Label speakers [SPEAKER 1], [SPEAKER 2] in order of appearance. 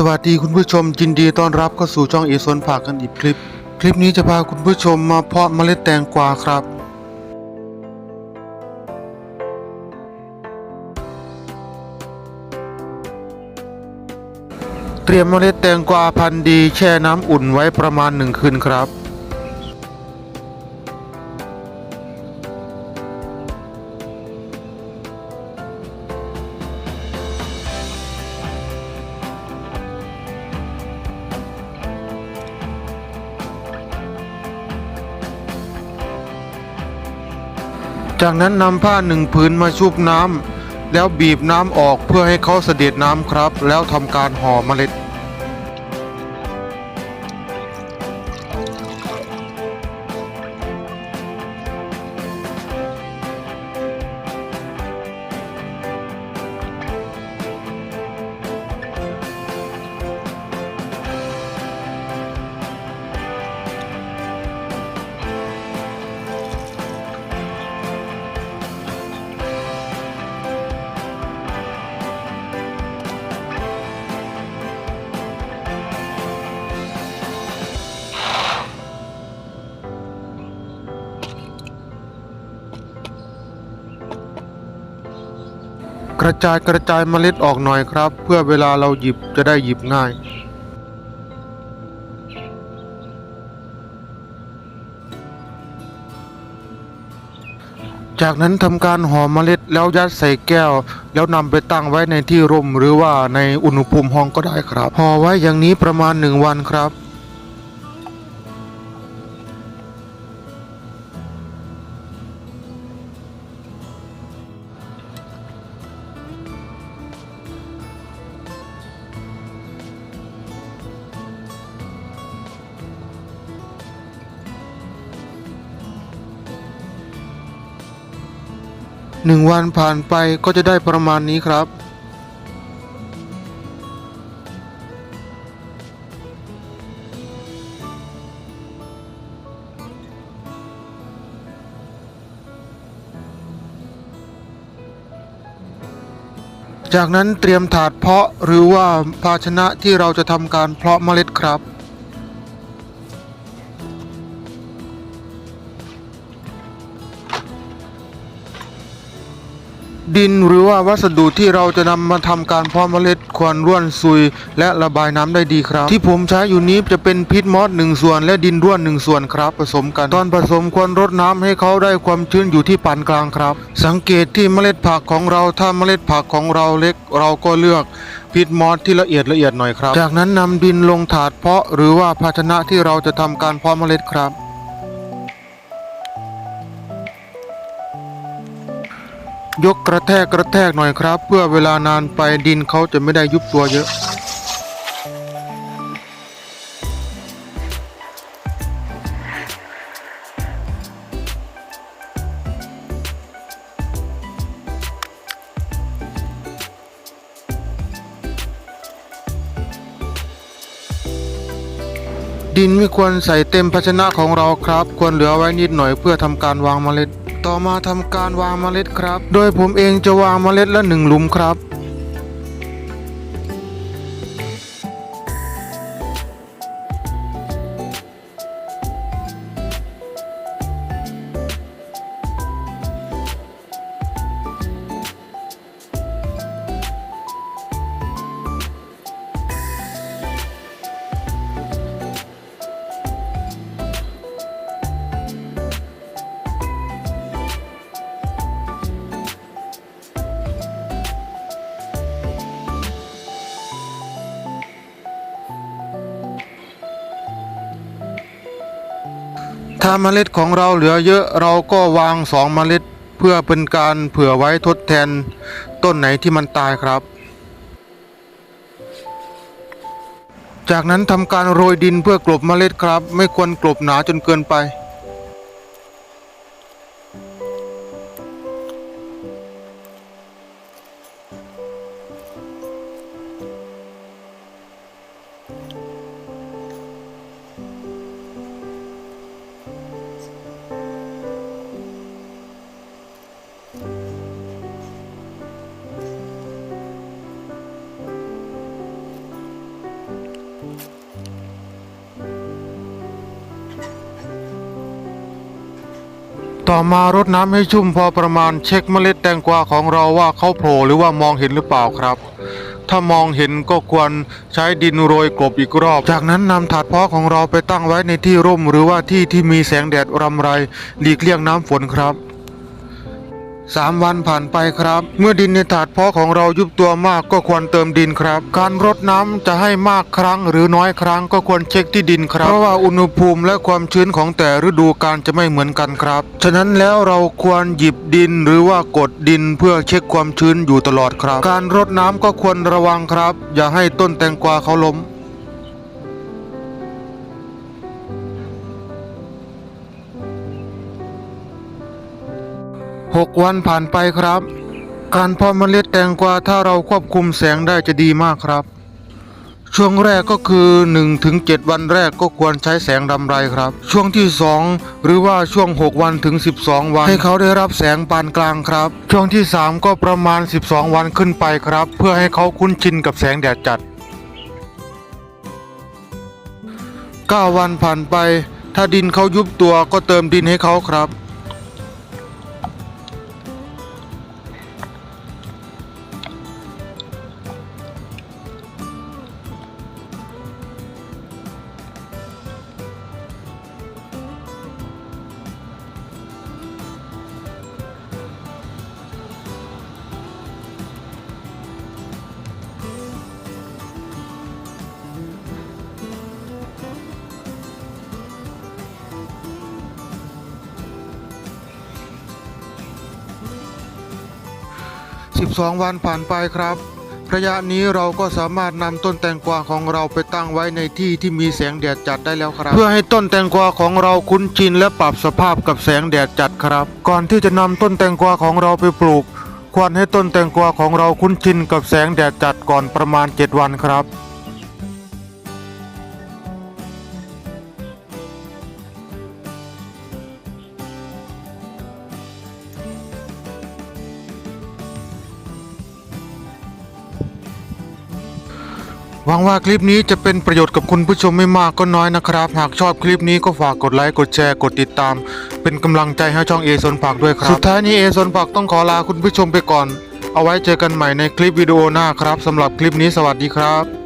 [SPEAKER 1] สวัสดีคุณผู้ชมยินดีต้อนรับเข้าสู่ช่องเอซนผักกันอีกคลิป คลิปนี้จะพาคุณผู้ชมมาเพาะเมล็ดแตงกวาครับ เตรียมเมล็ดแตงกวาพันธุ์ดีแช่น้ำอุ่นไว้ประมาณหนึ่งคืนครับ จากนั้นนำผ้าหนึ่งผืนมาชุบน้ำแล้วบีบน้ำออกเพื่อให้เขาเสด็จน้ำครับ แล้วทำการห่อเมล็ด กระจายกระจายเมล็ดออกหน่อยครับ เพื่อเวลาเราหยิบจะได้หยิบง่าย จากนั้นทำการห่อเมล็ดแล้วยัดใส่แก้ว แล้วนำไปตั้งไว้ในที่ร่มหรือว่าในอุณหภูมิห้องก็ได้ครับห่อไว้อย่างนี้ประมาณหนึ่งวันครับ หนึ่งวันผ่านไปก็จะได้ประมาณนี้ครับ จากนั้นเตรียมถาดเพาะหรือว่าภาชนะที่เราจะทำการเพาะเมล็ดครับ ดินหรือว่าวัสดุที่เราจะนำมาทำการเพาะเมล็ดควรร่วนซุย และระบายน้ำได้ดีครับ ที่ผมใช้อยู่นี้จะเป็นพิษมอสหนึ่งส่วน และดินร่วนหนึ่งส่วนครับ ผสมกัน ตอนผสมควรรดน้ำให้เขาได้ความชื้นอยู่ที่ปานกลางครับ สังเกตที่เมล็ดผักของเราถ้าเมล็ดผักของเราเล็กเราก็เลือกพิษมอสที่ละเอียดละเอียดหน่อยครับ จากนั้นนำดินลงถาดเพาะหรือว่าภาชนะที่เราจะทำการเพาะเมล็ดครับ ยกกระแทกกระแทกหน่อยครับ เพื่อเวลานานไปดินเขาจะไม่ได้ยุบตัวเยอะ ดินไม่ควรใส่เต็มภาชนะของเราครับ ควรเหลือไว้นิดหน่อยเพื่อทำการวางเมล็ด ต่อมาทำการวางเมล็ดครับ โดยผมเองจะวางเมล็ดละหนึ่งหลุมครับ ถ้าเมล็ดของเราเหลือเยอะเราก็วางสองเมล็ดเพื่อเป็นการเผื่อไว้ทดแทนต้นไหนที่มันตายครับ จากนั้นทำการโรยดินเพื่อกลบเมล็ดครับ ไม่ควรกลบหนาจนเกินไป ต่อมารดน้ำให้ชุ่มพอประมาณเช็คเมล็ดแตงกวาของเราว่าเขาโผล่หรือว่ามองเห็นหรือเปล่าครับ ถ้ามองเห็นก็ควรใช้ดินโรยกลบอีกรอบ จากนั้นนำถาดเพาะของเราไปตั้งไว้ในที่ร่ม หรือว่าที่ที่มีแสงแดดรำไรหลีกเลี่ยงน้ำฝนครับ สามวันผ่านไปครับ เมื่อดินในถาดเพาะของเรายุบตัวมากก็ควรเติมดินครับ การรดน้ำจะให้มากครั้งหรือน้อยครั้งก็ควรเช็คที่ดินครับ เพราะว่าอุณหภูมิและความชื้นของแต่ฤดูกาลจะไม่เหมือนกันครับ ฉะนั้นแล้วเราควรหยิบดินหรือว่ากดดินเพื่อเช็คความชื้นอยู่ตลอดครับ การรดน้ำก็ควรระวังครับ อย่าให้ต้นแตงกวาเขาล้ม หกวันผ่านไปครับ การเพาะเมล็ดแตงกวาถ้าเราควบคุมแสงได้จะดีมากครับ ช่วงแรกก็คือ1ถึง7วันแรกก็ควรใช้แสงดำไรครับ ช่วงที่ 2 หรือว่าช่วง 6 วันถึง 12 วัน ให้เขาได้รับแสงปานกลางครับ ช่วงที่ 3 ก็ประมาณ 12 วันขึ้นไปครับ เพื่อให้เขาคุ้นชินกับแสงแดดจัด9วันผ่านไป ถ้าดินเขายุบตัวก็เติมดินให้เขาครับ 12 วันผ่านไปครับ ระยะนี้เราก็สามารถนำต้นแตงกวาของเราไปตั้งไว้ในที่ที่มีแสงแดดจัดได้แล้วครับ เพื่อให้ต้นแตงกวาของเราคุ้นชินและปรับสภาพกับแสงแดดจัดครับ ก่อนที่จะนำต้นแตงกวาของเราไปปลูก ควรให้ต้นแตงกวาของเราคุ้นชินกับแสงแดดจัดก่อนประมาณ 7 วันครับ หวังว่าคลิปนี้จะเป็นประโยชน์กับคุณผู้ชมไม่มากก็น้อยนะครับ หากชอบคลิปนี้ก็ฝากกดไลค์กดแชร์กดติดตาม เป็นกำลังใจให้ช่องเอซนผักด้วยครับ สุดท้ายนี้เอซนผักต้องขอลาคุณผู้ชมไปก่อน เอาไว้เจอกันใหม่ในคลิปวิดีโอหน้าครับสำหรับคลิปนี้สวัสดีครับ